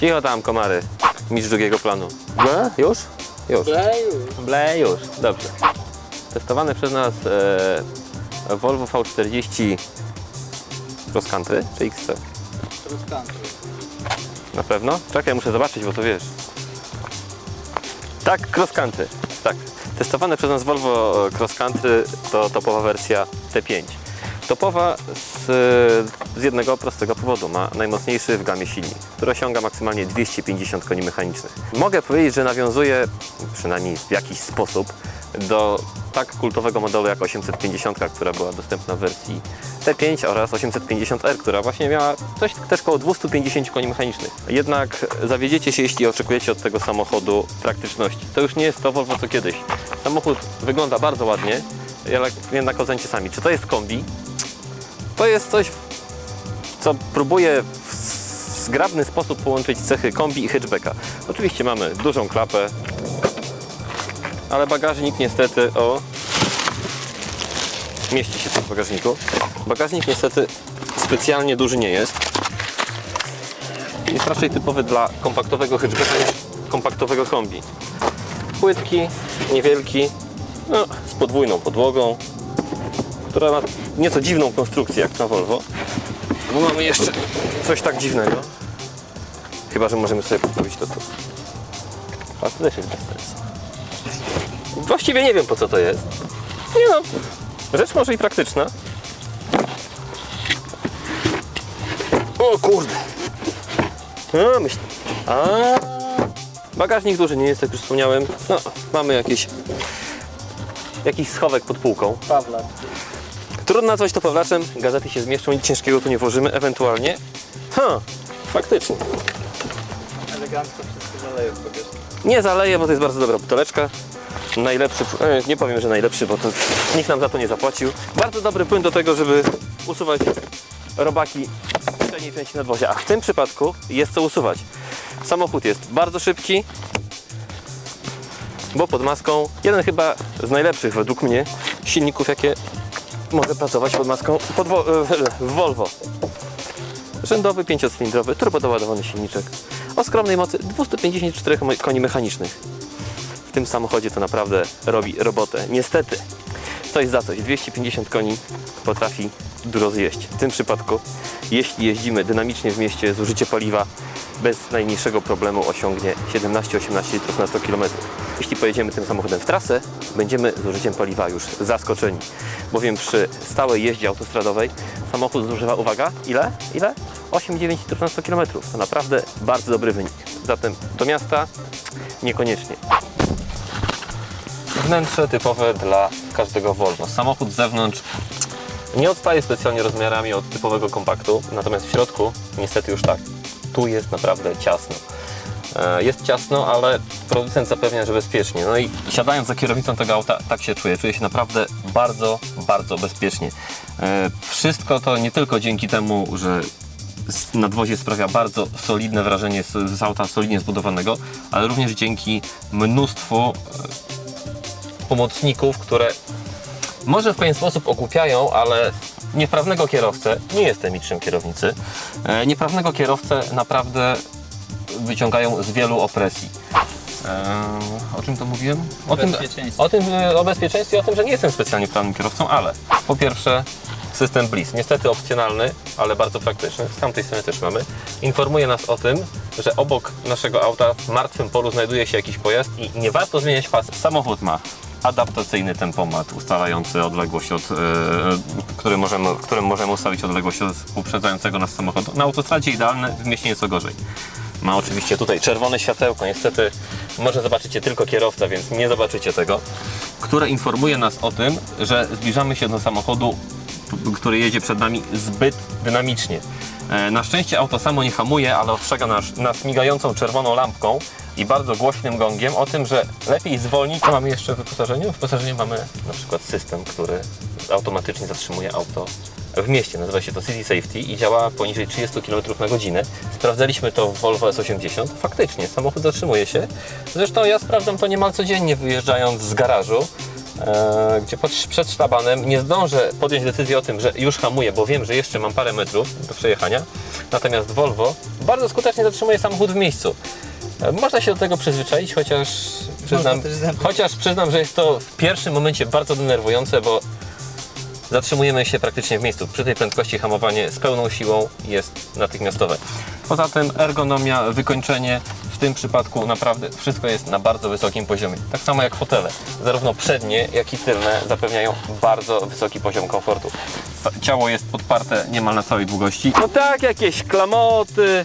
Cicho tam, komary. Mistrz drugiego planu. Ble? Już? Już. Ble już. Dobrze. Testowane przez nas e, Volvo V40 Cross Country czy XC? Na pewno? Czekaj, muszę zobaczyć, bo to wiesz. Tak, Cross Country. Tak. Testowane przez nas Volvo e, Cross Country to topowa wersja T5. Topowa z, z jednego prostego powodu. Ma najmocniejszy w gamie silnik, który osiąga maksymalnie 250 koni mechanicznych. Mogę powiedzieć, że nawiązuje, przynajmniej w jakiś sposób, do tak kultowego modelu jak 850, która była dostępna w wersji T5 oraz 850R, która właśnie miała coś też około 250 koni mechanicznych. Jednak zawiedziecie się, jeśli oczekujecie od tego samochodu praktyczności. To już nie jest to Volvo co kiedyś. Samochód wygląda bardzo ładnie, jednak ocencie sami. Czy to jest kombi? To jest coś, co próbuje w zgrabny sposób połączyć cechy kombi i hatchbacka. Oczywiście mamy dużą klapę, ale bagażnik niestety, o, mieści się tu w bagażniku. Bagażnik niestety specjalnie duży nie jest. Jest raczej typowy dla kompaktowego hatchbacka niż kompaktowego kombi. Płytki, niewielki, no, z podwójną podłogą, która ma nieco dziwną konstrukcję jak na Volvo. Bo mamy jeszcze coś tak dziwnego. Chyba, że możemy sobie postawić to tu. A to też jest bez sensu. Właściwie nie wiem po co to jest. Nie no, rzecz może i praktyczna. O kurde. A, myśl... A, bagażnik duży nie jest, jak już wspomniałem. No, mamy jakieś jakiś schowek pod półką. Pawla. Trudno nazwać to Pawlaczem, gazety się zmieszczą, nic ciężkiego tu nie włożymy, ewentualnie. Ha, faktycznie. Elegancko wszystko zaleje w bagażniku. Nie zaleję, bo to jest bardzo dobra buteleczka. Najlepszy, e, nie powiem, że najlepszy, bo to nikt nam za to nie zapłacił. Bardzo dobry płyn do tego, żeby usuwać robaki w przedniej części nadwozia. A w tym przypadku jest co usuwać. Samochód jest bardzo szybki, bo pod maską jeden chyba z najlepszych według mnie silników, jakie może pracować pod maską pod Wo- Volvo. Rzędowy, pięciocylindrowy, turbodoładowany silniczek o skromnej mocy 254 mo- koni mechanicznych. W tym samochodzie to naprawdę robi robotę. Niestety, coś za coś, 250 koni potrafi dużo zjeść. W tym przypadku, jeśli jeździmy dynamicznie w mieście, zużycie paliwa bez najmniejszego problemu osiągnie 17-18 litrów na 100 km. Jeśli pojedziemy tym samochodem w trasę, będziemy z użyciem paliwa już zaskoczeni, bowiem przy stałej jeździe autostradowej samochód zużywa, uwaga, ile? Ile? 8-9 litrów na 100 km. To naprawdę bardzo dobry wynik. Zatem do miasta niekoniecznie. Wnętrze typowe dla każdego Volvo. Samochód z zewnątrz nie odstaje specjalnie rozmiarami od typowego kompaktu, natomiast w środku niestety już tak. Tu jest naprawdę ciasno. E, Jest ciasno, ale producent zapewnia, że bezpiecznie. No i siadając za kierownicą tego auta, tak się czuję. Czuję się naprawdę bardzo, bardzo bezpiecznie. E, Wszystko to nie tylko dzięki temu, że nadwozie sprawia bardzo solidne wrażenie z, z auta solidnie zbudowanego, ale również dzięki mnóstwu e, pomocników, które może w pewien sposób okupiają, ale nieprawnego kierowcę, nie jestem mistrzem kierownicy, e, nieprawnego kierowcę naprawdę wyciągają z wielu opresji. E, o czym to mówiłem? O tym, o tym, e, o bezpieczeństwie, o tym, że nie jestem specjalnie prawnym kierowcą, ale po pierwsze system BLIS, niestety opcjonalny, ale bardzo praktyczny, z tamtej strony też mamy, informuje nas o tym, że obok naszego auta w martwym polu znajduje się jakiś pojazd i nie warto zmieniać pas. Samochód ma adaptacyjny tempomat ustalający odległość od, e, który możemy, którym możemy ustawić odległość od uprzedzającego nas samochodu. Na autostradzie idealny, w mieście nieco gorzej. Ma oczywiście tutaj czerwone światełko, niestety może zobaczycie tylko kierowca, więc nie zobaczycie tego, które informuje nas o tym, że zbliżamy się do samochodu, który jedzie przed nami zbyt dynamicznie. E, Na szczęście auto samo nie hamuje, ale ostrzega nas, nas migającą czerwoną lampką i bardzo głośnym gongiem o tym, że lepiej zwolnić. Co mamy jeszcze w wyposażeniu? W wyposażeniu mamy na przykład system, który automatycznie zatrzymuje auto w mieście. Nazywa się to City Safety i działa poniżej 30 km na godzinę. Sprawdzaliśmy to w Volvo S80. Faktycznie, samochód zatrzymuje się. Zresztą ja sprawdzam to niemal codziennie wyjeżdżając z garażu. e, gdzie przed szlabanem nie zdążę podjąć decyzji o tym, że już hamuję, bo wiem, że jeszcze mam parę metrów do przejechania, Natomiast Volvo bardzo skutecznie zatrzymuje samochód w miejscu. Można się do tego przyzwyczaić, chociaż przyznam, chociaż przyznam, że jest to w pierwszym momencie bardzo denerwujące, bo zatrzymujemy się praktycznie w miejscu. Przy tej prędkości hamowanie z pełną siłą jest natychmiastowe. Poza tym ergonomia, wykończenie, w tym przypadku naprawdę wszystko jest na bardzo wysokim poziomie. Tak samo jak fotele. Zarówno przednie, jak i tylne zapewniają bardzo wysoki poziom komfortu. Ciało jest podparte niemal na całej długości. No tak, jakieś klamoty,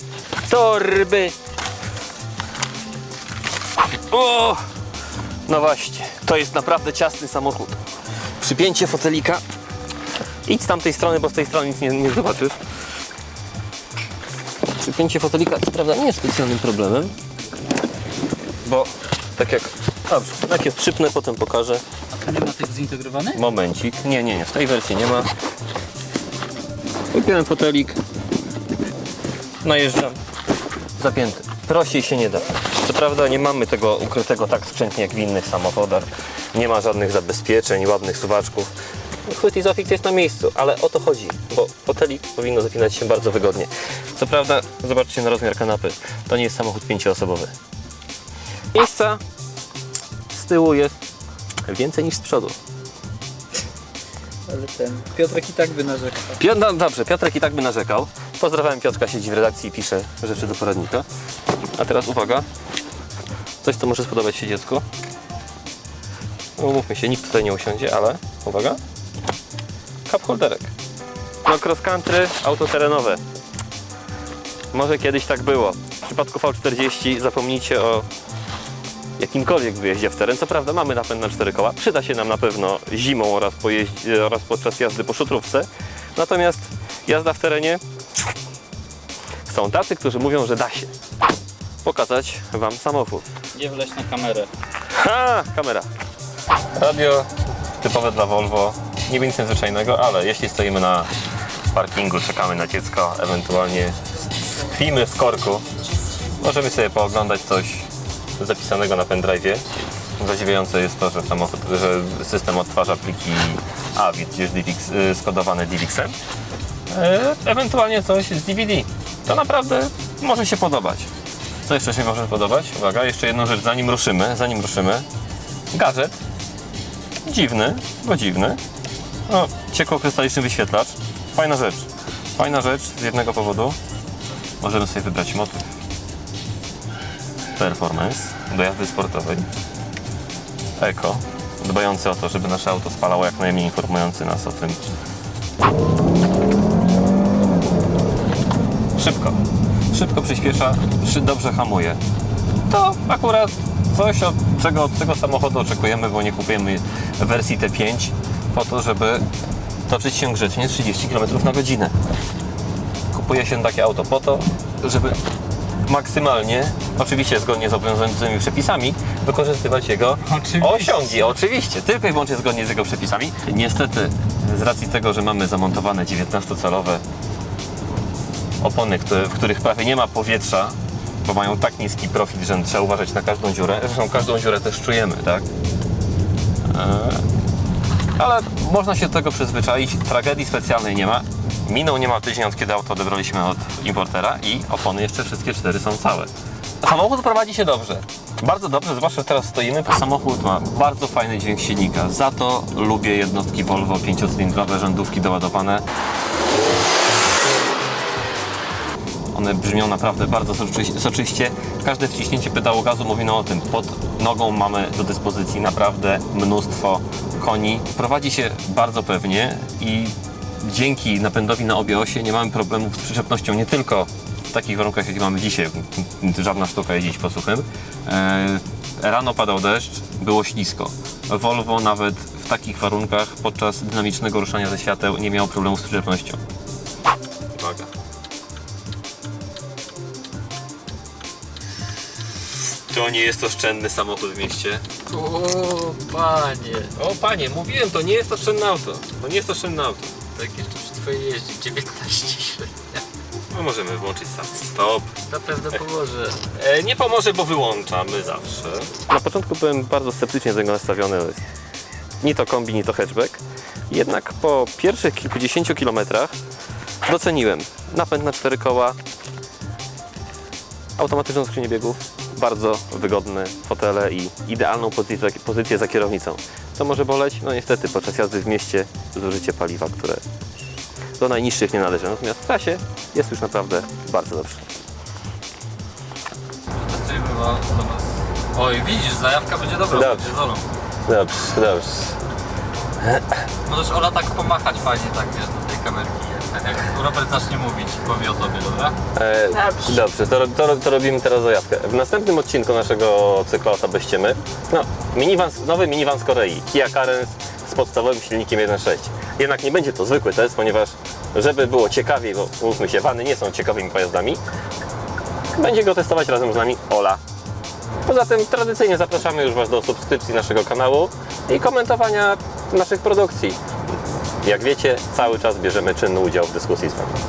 torby. O! No właśnie, to jest naprawdę ciasny samochód. Przypięcie fotelika. Idź z tamtej strony, bo z tej strony nic nie, nie zobaczysz. Przypięcie fotelika, co prawda, nie jest specjalnym problemem, bo tak jak. Dobrze, najpierw przypnę, potem pokażę. A nie ma tych zintegrowanych? Momencik. Nie, nie, nie, w tej wersji nie ma. Wypiąłem fotelik. Najeżdżam. Zapięty. Prościej się nie da. Co prawda nie mamy tego ukrytego tak sprzętnie jak w innych samochodach. Nie ma żadnych zabezpieczeń, ładnych suwaczków. Chwyt i jest na miejscu, ale o to chodzi, bo fotelik powinno zapinać się bardzo wygodnie. Co prawda, zobaczcie na rozmiar kanapy. To nie jest samochód pięcioosobowy. Miejsca z tyłu jest więcej niż z przodu. Ale ten. Piotrek i tak by narzekał. Piotr, no dobrze, Piotrek i tak by narzekał. Pozdrawiam Piotrka, siedzi w redakcji i pisze rzeczy do poradnika. A teraz uwaga. Coś, co może spodobać się dziecku. No, Umówmy się, nikt tutaj nie usiądzie, ale uwaga. Cup holderek. No cross country, auto terenowe. Może kiedyś tak było. W przypadku V40 zapomnijcie o jakimkolwiek wyjeździe w teren. Co prawda mamy napęd na cztery koła. Przyda się nam na pewno zimą oraz, oraz podczas jazdy po szutrówce. Natomiast jazda w terenie są tacy, którzy mówią, że da się pokazać Wam samochód. Nie wleź na kamerę. Ha! Kamera. Radio typowe dla Volvo. Nie nic nadzwyczajnego, ale jeśli stoimy na parkingu, czekamy na dziecko, ewentualnie tkwimy w korku, możemy sobie pooglądać coś zapisanego na pendrive'ie. Zadziwiające jest to, że samochód, że system odtwarza pliki AVI, tudzież DivX, y, skodowane DivX-em. E, ewentualnie coś z DVD. To naprawdę może się podobać. Co jeszcze się może podobać? Uwaga, jeszcze jedną rzecz, zanim ruszymy, zanim ruszymy. Gadżet. Dziwny, bo dziwny. No, ciekłokrystaliczny wyświetlacz. Fajna rzecz. Fajna rzecz z jednego powodu. Możemy sobie wybrać motyw. Performance do jazdy sportowej. Eko, dbający o to, żeby nasze auto spalało jak najmniej, informujący nas o tym. Szybko. Szybko przyspiesza, dobrze hamuje. To akurat coś, od czego od tego samochodu oczekujemy, bo nie kupujemy wersji T5 po to, żeby toczyć się grzecznie 30 km na godzinę. Kupuje się takie auto po to, żeby maksymalnie, oczywiście zgodnie z obowiązującymi przepisami, wykorzystywać jego Oczywiście. osiągi. Oczywiście, tylko i wyłącznie zgodnie z jego przepisami. Niestety, z racji tego, że mamy zamontowane 19-calowe opony, w których prawie nie ma powietrza, bo mają tak niski profil, że trzeba uważać na każdą dziurę. Zresztą każdą dziurę też czujemy, tak? Eee, ale można się do tego przyzwyczaić. Tragedii specjalnej nie ma. Minął niemal tydzień od kiedy auto odebraliśmy od importera i opony jeszcze wszystkie cztery są całe. Samochód prowadzi się dobrze. Bardzo dobrze, zwłaszcza teraz stoimy. Samochód ma bardzo fajny dźwięk silnika. Za to lubię jednostki Volvo 5-cylindrowe, rzędówki doładowane. One brzmią naprawdę bardzo soczy- soczyście. Każde wciśnięcie pedału gazu mówi nam o tym. Pod nogą mamy do dyspozycji naprawdę mnóstwo koni. Prowadzi się bardzo pewnie i dzięki napędowi na obie osie nie mamy problemów z przyczepnością nie tylko w takich warunkach, jakie mamy dzisiaj. Żadna sztuka jeździć po suchym. E, Rano padał deszcz, było ślisko. Volvo nawet w takich warunkach podczas dynamicznego ruszania ze świateł nie miało problemu z przyczepnością. To nie jest oszczędny samochód w mieście. O, panie. O panie, mówiłem, to nie jest oszczędne auto. To nie jest oszczędne auto. Tak jeszcze przy twojej jeździe. 19 średnia. No możemy włączyć start stop. Na pewno pomoże. E, nie pomoże, bo wyłączamy zawsze. Na początku byłem bardzo sceptycznie do tego nastawiony. Ni to kombi, ni to hatchback. Jednak po pierwszych kilkudziesięciu kilometrach Doceniłem. Napęd na cztery koła, automatyczną skrzynię biegów, bardzo wygodne fotele i idealną pozycję, pozycję za kierownicą. Co może boleć? No niestety podczas jazdy w mieście zużycie paliwa, które do najniższych nie należy. Natomiast w trasie jest już naprawdę bardzo dobrze. Oj, widzisz, zajawka będzie dobra. Dobrze. Będzie zolą. Dobrze, dobrze. Możesz Ola tak pomachać fajnie, tak wiesz, do tej kamerki. Jak, jak Robert zacznie mówić, powie o tobie, dobra? E, Dobrze. dobrze, to, to, to robimy teraz zajawkę. W następnym odcinku naszego bez ściemy, no, minivan, nowy minivan z Korei, Kia Carens z podstawowym silnikiem 1.6. Jednak nie będzie to zwykły test, ponieważ żeby było ciekawiej, bo mówmy się, wany nie są ciekawymi pojazdami, będzie go testować razem z nami Ola. Poza tym tradycyjnie zapraszamy już Was do subskrypcji naszego kanału i komentowania naszych produkcji. Jak wiecie, cały czas bierzemy czynny udział w dyskusji z Wami.